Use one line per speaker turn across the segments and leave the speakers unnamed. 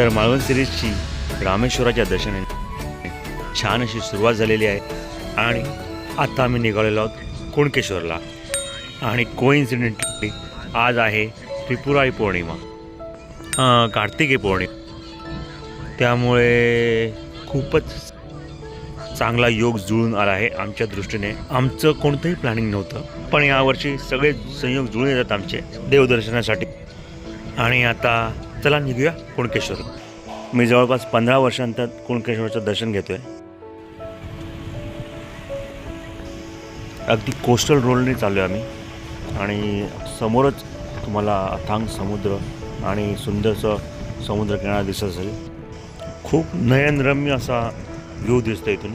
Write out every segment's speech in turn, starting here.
तर माळवण सिरीजची रामेश्वराच्या दर्शनाने छान अशी सुरुवात झालेली आहे. आणि आता आम्ही निघालेलो आहोत कुणकेश्वरला. आणि कोइन्सिडेंटली आज आहे त्रिपुराई पौर्णिमा. कार्तिकी पौर्णिमा. त्यामुळे खूपच चांगला योग जुळून आला आहे आमच्या दृष्टीने. आमचं कोणतंही प्लॅनिंग नव्हतं पण यावर्षी सगळे संयोग जुळून येतात आमचे देवदर्शनासाठी. आणि आता चला निघूया कुणकेश्वर. मी जवळपास पंधरा वर्षांतर कुणकेश्वरचं दर्शन घेतोय. अगदी कोस्टल रोडने चाललो आहे आम्ही. आणि समोरच तुम्हाला अथांग समुद्र आणि सुंदरसं समुद्रकिनारा दिसत असेल. खूप नयनरम्य असा व्ह्यू दिसतो इथून.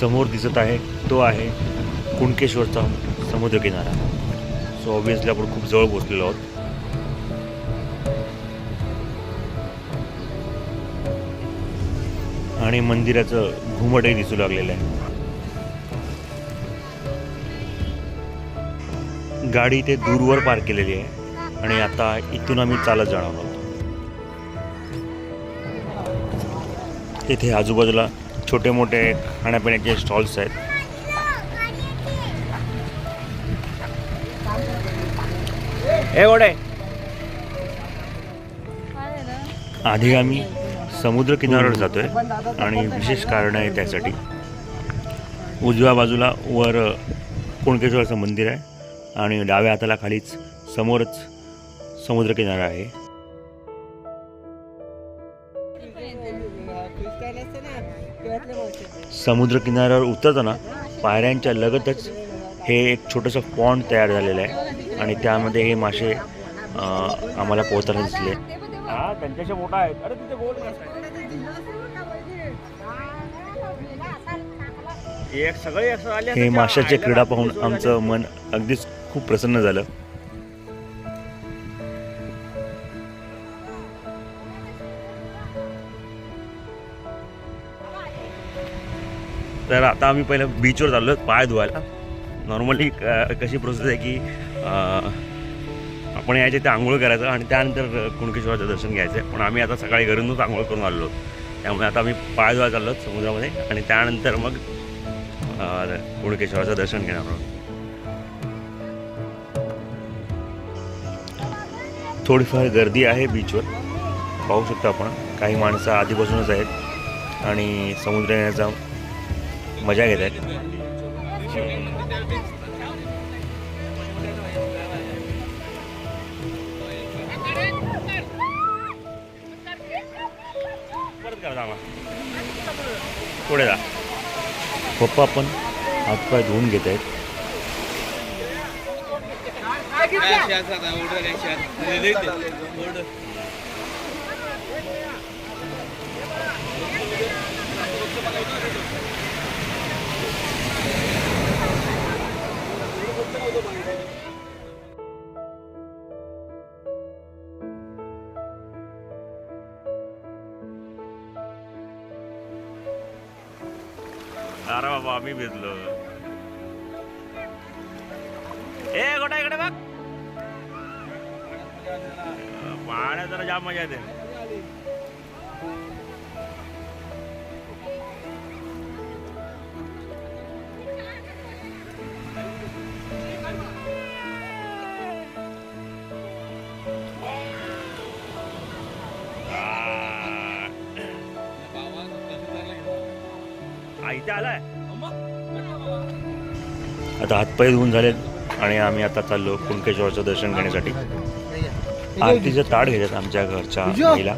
समोर दिसत आहे तो आहे कुणकेश्वरचा समुद्रकिनारा. सो ऑब्विसली आपण खूप जवळ पोचलेलो आहोत. आणि मंदिराचं घुमटही दिसू लागलेलं आहे. गाडी इथे दूरवर पार्क केलेली आहे आणि आता इथून आम्ही चालत जाणार आहोत. इथे आजूबाजूला छोटे मोठे खाण्यापिण्याचे स्टॉल्स आहेत. गोडे आधी आम्ही समुद्र किनाऱ्यावर जातोय आणि विशेष कारण आहे त्यासाठी. उजव्या बाजूला वर कुणकेश्वराचं मंदिर आहे आणि डाव्या हाताला खालीच समोरच समुद्र किनारा आहे. समुद्र किनाऱ्यावर उतरताना पायऱ्यांच्या लगतच हे एक छोटंसं पॉन्ड तयार झालेलं आहे. आणि त्यामध्ये हे मासे आम्हाला पोहताना दिसले. हा त्यांच्याशी मोठा आहेत अरे तिथे हे माशाचे क्रीडा पाहून आमचं मन अगदीच खूप प्रसन्न झालं. तर आता आम्ही पहिलं बीचवर चाललो पाय धुवायला. नॉर्मली कशी प्रोसेस आहे की आपण यायचे ते आंघोळ करायचं आणि त्यानंतर कुणकेश्वराचं दर्शन घ्यायचं पण आम्ही आता सकाळी घरूनच आंघोळ करून आलो त्यामुळे आता आम्ही पाय धुवा चाललो समुद्रामध्ये आणि त्यानंतर मग कुणकेश्वराचं दर्शन घेणार आहोत. थोडीफार गर्दी आहे बीचवर पाहू शकतो आपण काही माणसं आधीपासूनच आहेत आणि समुद्र येण्याचा मज़ा घेत पुढे जा। पप्पा पण हातपाय धुवून घेत आहेत. अरे बाबा आम्ही भेटलो. ए गोटा इकडे बघ. पाण्यात जरा जाम मजा येते. आ, इथे आलाय. आता हातपाय धुवून झालेत आणि आम्ही आता चाललो कुणकेश्वराचं दर्शन घेण्यासाठी. आरतीचं ताट घेतात आमच्या घरच्या महिला.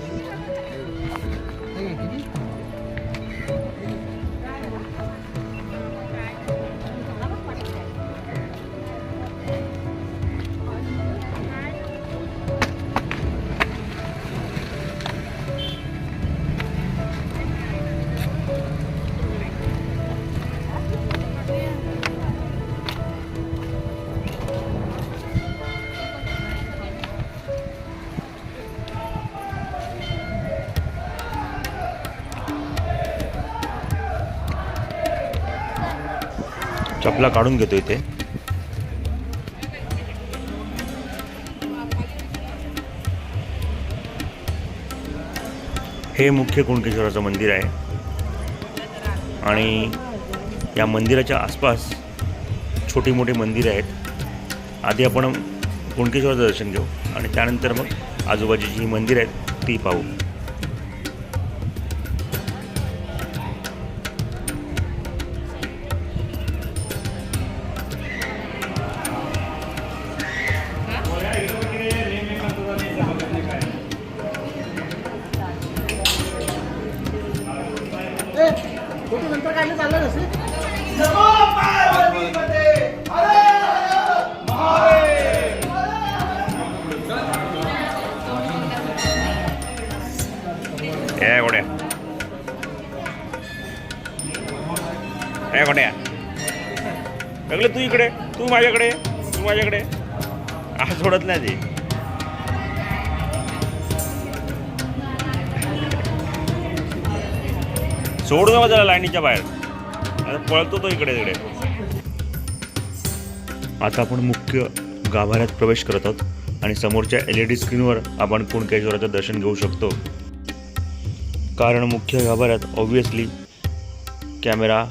आपला काढून घेतो इथे. हे मुख्य कुणकेश्वराचं मंदिर आहे. आणि या मंदिराच्या आसपास छोटी मोठी मंदिरं आहेत. आधी आपण कुणकेश्वराचं दर्शन घेऊ आणि त्यानंतर मग आजूबाजूची जी मंदिरं आहेत ती पाहू.
काढलं चाललं
ए गोड्या. ए गोड्या. सगळे तू इकडे. तू माझ्याकडे. तू माझ्याकडे. हा सोडत नाही ते. सोड नका त्याला लाईनीच्या बाहेर. आता पळतो तो इकडे तिकडे. आता आपण मुख्य गाभाऱ्यात प्रवेश करत आहोत आणि समोरच्या एल ई डी स्क्रीनवर आपण कुणकेश्वराचं दर्शन घेऊ शकतो. कारण मुख्य गाभाऱ्यात ऑब्व्हियसली कॅमेरा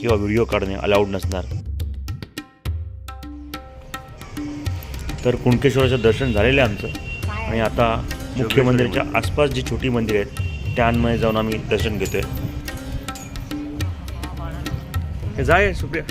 किंवा व्हिडिओ काढणे अलाउड नसणार. तर कुणकेश्वराचं दर्शन झालेलं आहे आमचं. आणि आता मुख्य मंदिराच्या आसपास जी छोटी मंदिर आहेत त्यांमध्ये जाऊन आम्ही दर्शन घेतोय. हे जाय सुप्रिया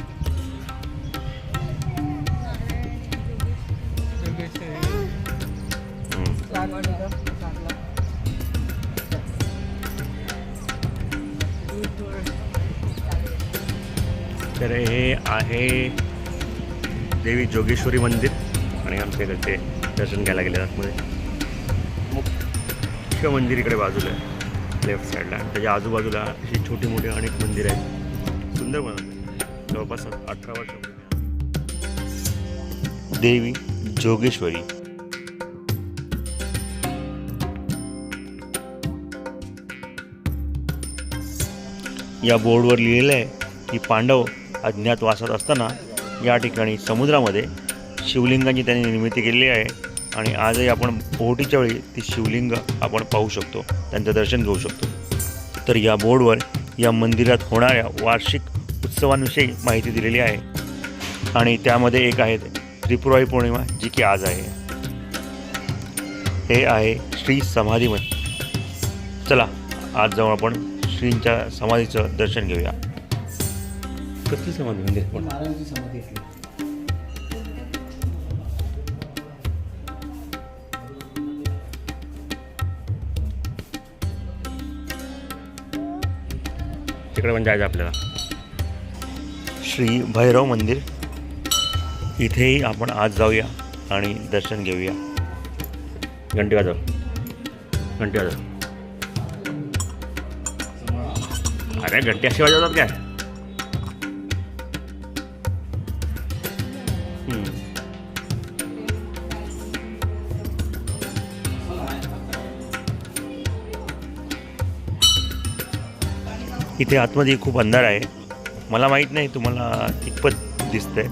तर हे आहे देवी जोगेश्वरी मंदिर आणि आमच्या इकडचे दर्शन घ्यायला गेले आतमध्ये. मुख्य मंदिर इकडे बाजूला आहे. लेफ्ट साईडला त्याच्या आजूबाजूला अशी छोटी मोठी अनेक मंदिर आहेत. सुंदर बनवलं जवळपास अठरा वर्ष देवी जोगेश्वरी. या बोर्डवर लिहिलेलं आहे की पांडव अज्ञातवासात असताना या ठिकाणी समुद्रामध्ये शिवलिंगांची त्यांनी निर्मिती केलेली आहे आणि आजही आपण पोहटीच्या वेळी ती शिवलिंग आपण पाहू शकतो त्यांचं दर्शन घेऊ शकतो. तर या बोर्डवर या मंदिरात होणाऱ्या वार्षिक उत्सवांविषयी माहिती दिलेली आहे. आणि त्यामध्ये एक आहे त्रिपुरारी पौर्णिमा जी की आज आहे. हे आहे श्री समाधी मंदिर. चला आज जाऊन आपण श्रींच्या समाधीचं दर्शन घेऊया. कसली समाधी
असली
तिकडे पण जायचं आपल्याला. श्री भैरव मंदिर. इथेही आपण आज जाऊया आणि दर्शन घेऊया. घंटी वाजव. घंटी वाजव. अरे घंटी अशी वाजवतात काय? इथे आतमध्ये खूप अंधार आहे. मला माहीत नाही तुम्हाला कितपत दिसतंय.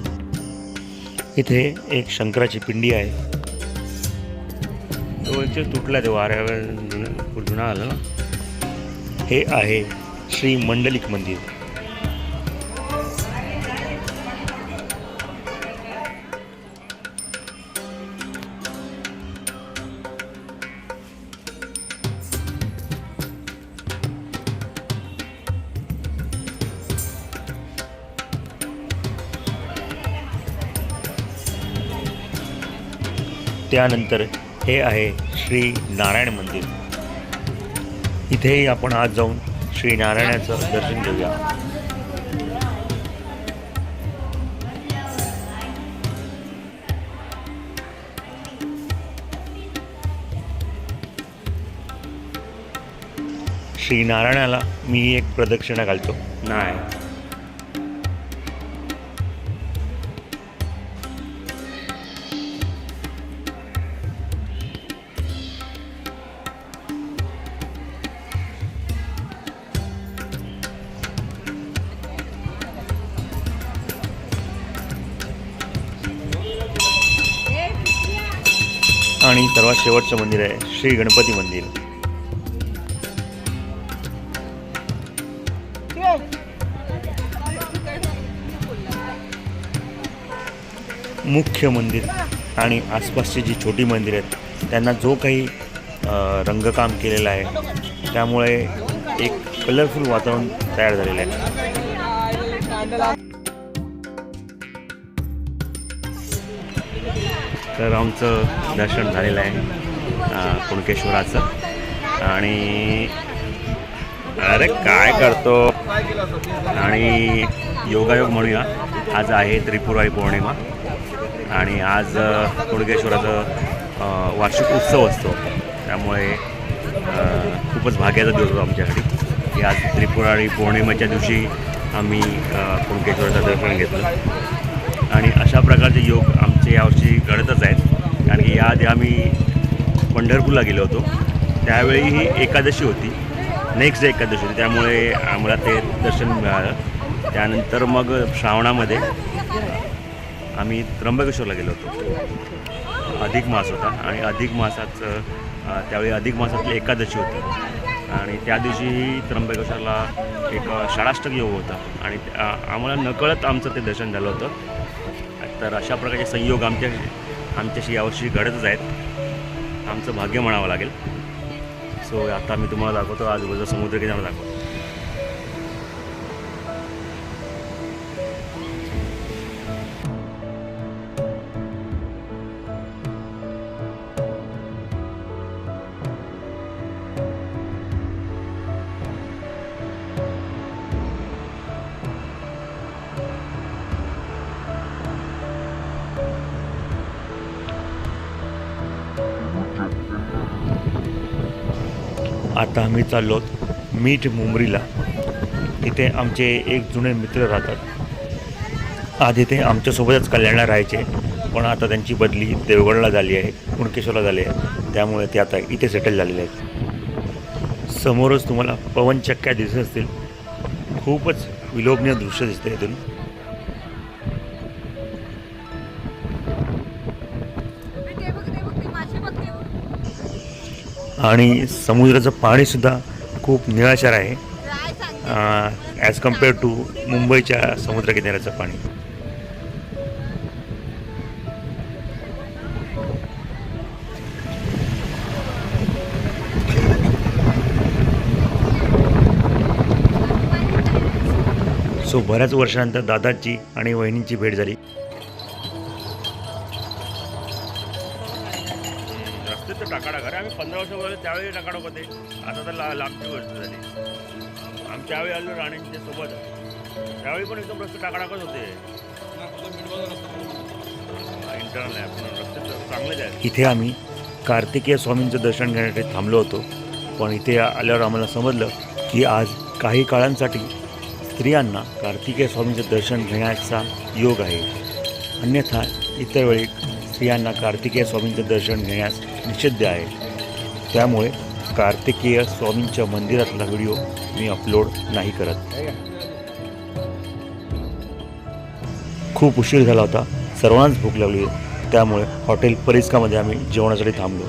इथे एक शंकराची पिंडी आहे. तो ॲक्च्युअली तुटला ते वाऱ्यावर जुना जुना आला ना. हे आहे श्री मंडलिक मंदिर. त्यानंतर हे आहे श्री नारायण मंदिर. इथेही आपण आज जाऊन श्री नारायणाचं दर्शन घेऊया. श्री नारायणाला मी एक प्रदक्षिणा घालतो. नाही
आणि सर्वात शेवटचं मंदिर आहे श्री गणपती मंदिर. मुख्य मंदिर आणि आसपासची जी छोटी मंदिर आहेत त्यांना जो काही रंगकाम केलेलं आहे त्यामुळे एक कलरफुल वातावरण तयार झालेलं आहे. तर आमचं दर्शन झालेलं आहे कुणकेश्वराचं. आणि अरे काय करतो? आणि योगायोग म्हणूया. आज आहे त्रिपुराई पौर्णिमा. आणि आज कुणकेश्वराचं वार्षिक उत्सव असतो. त्यामुळे खूपच भाग्याचा दिवस होतो आमच्यासाठी. की आज त्रिपुराळी पौर्णिमेच्या दिवशी आम्ही कुणकेश्वराचं दर्शन घेतलं. आणि अशा प्रकारचे योग आमचे यावर्षी घडतच आहेत. कारण की याआधी आम्ही पंढरपूरला गेलो होतो. त्यावेळी ही एकादशी होती. नेक्स्ट डे एकादशी होती. त्यामुळे आम्हाला ते दर्शन मिळालं. त्यानंतर मग श्रावणामध्ये आम्ही त्र्यंबकेश्वरला गेलो होतो. अधिक मास होता आणि अधिक मासाचं त्यावेळी अधिक मासातली एकादशी होती. आणि त्या दिवशीही त्र्यंबकेश्वरला एक षडाष्टक योग होता. आणि आम्हाला नकळत आमचं ते दर्शन झालं होतं. तर अशा प्रकारचे संयोग आमच्या आमच्याशी यावर्षी घडतच आहेत. आमचं भाग्य म्हणावं लागेल. सो आता मी तुम्हाला दाखवतो आजूबाजूला समुद्रकिनारा दाखवतो. आता आम्ही चाललो मीठ मुंबरीला. इथे आमचे एक जुने मित्र राहतात. आधी ते आमच्यासोबतच कल्याणला राहायचे. पण आता त्यांची बदली देवगडला झाली आहे कुणकेश्वरला झाली आहे. त्यामुळे ते आता इथे सेटल झालेले आहेत. समोरच तुम्हाला पवनचक्क्या दिसत असतील. खूपच विलोभनीय दृश्य दिसतं इथून. आणि समुद्राचं पाणीसुद्धा खूप निळाशार आहे. ॲज कंपेअर टू मुंबईच्या समुद्रकिनाऱ्याचं पाणी. सो बऱ्याच वर्षानंतर दादाची आणि वहिनींची भेट झाली. रस्ते टाकाडा घर आम्ही पंधरा वर्ष बोललो त्यावेळी टाकाडा होते. आता तर ला लांबची गोष्ट झाली. आम्ही त्यावेळी आलो राणेंच्या सोबत. त्यावेळी पण एकदम रस्ते टाकाडाकच होते. इंटरनल आहे. पण रस्ते चांगलेच आहेत. इथे आम्ही कार्तिकेय स्वामींचं दर्शन घेण्यासाठी थांबलो होतो. पण इथे आल्यावर आम्हाला समजलं की आज काही काळांसाठी स्त्रियांना कार्तिकेय स्वामींचं दर्शन घेण्याचा योग आहे. अन्यथा इतर वेळी स्त्रियांना कार्तिकेय स्वामींचं दर्शन घेण्यास निषिद्ध आहे. त्यामुळे कार्तिकेय स्वामींच्या मंदिरातला व्हिडिओ मी अपलोड नाही करत. खूप उशीर झाला होता. सर्वांनाच भूक लागली. त्यामुळे हॉटेल परिस्कामध्ये आम्ही जेवणासाठी थांबलो.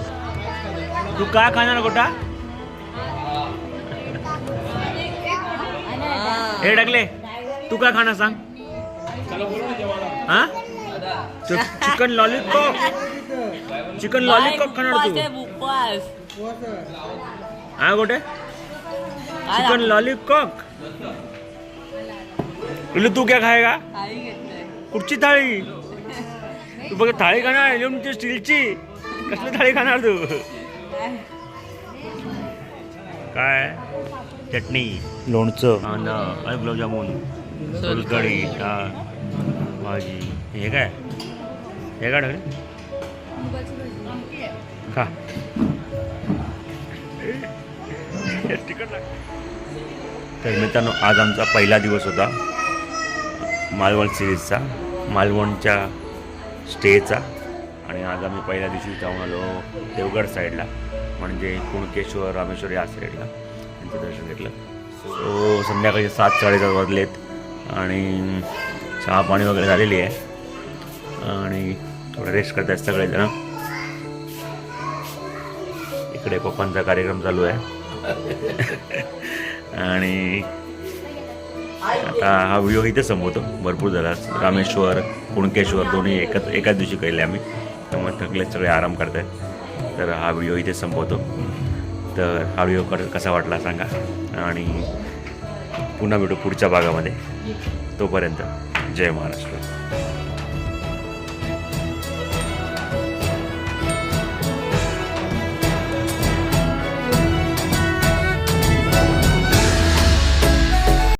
तू काय खाणार गोटा? हे टाकले तू काय खाणार सांग? हा? चिकन लॉलीपॉप चिकन लॉलीपॉप खाणार तू. हा गोटे चिकन लॉलीपॉप पिल्लू तू क्या खाएगा? कुठची थाळी? तू बघ थाळी खाणार अल्युमिनियमची स्टीलची कसली थाळी खाणार तू? काय? चटणी लोणचं आणि गुलाबजामुन सोलकढी भाजी. हे काय? हे का टाकले खा. तर मित्रांनो आज आमचा पहिला दिवस होता मालवण सिरीजचा मालवणच्या स्टेचा आणि आज आम्ही पहिल्या दिवशी जाऊन आलो देवगड साईडला म्हणजे कुणकेश्वर रामेश्वर या साईडला त्यांचं दर्शन घेतलं. सो संध्याकाळी सात साडेसात वाजलेत. आणि चहा पाणी वगैरे झालेली आहे. आणि थोडं रेस्ट करत आहेत सगळेजण. इकडे पप्पांचा कार्यक्रम चालू आहे. आणि आता हा व्हिडिओ इथे संपवतो. भरपूर झाला. रामेश्वर कुणकेश्वर दोन्ही एकच एकाच दिवशी केले आम्ही. त्यामुळे थकले सगळे आराम करत आहेत तर हा व्हिडिओ इथे संपवतो. तर हा व्हिडिओ कर कसा वाटला सांगा. आणि पुन्हा भेटू पुढच्या भागामध्ये. तोपर्यंत जय महाराष्ट्र.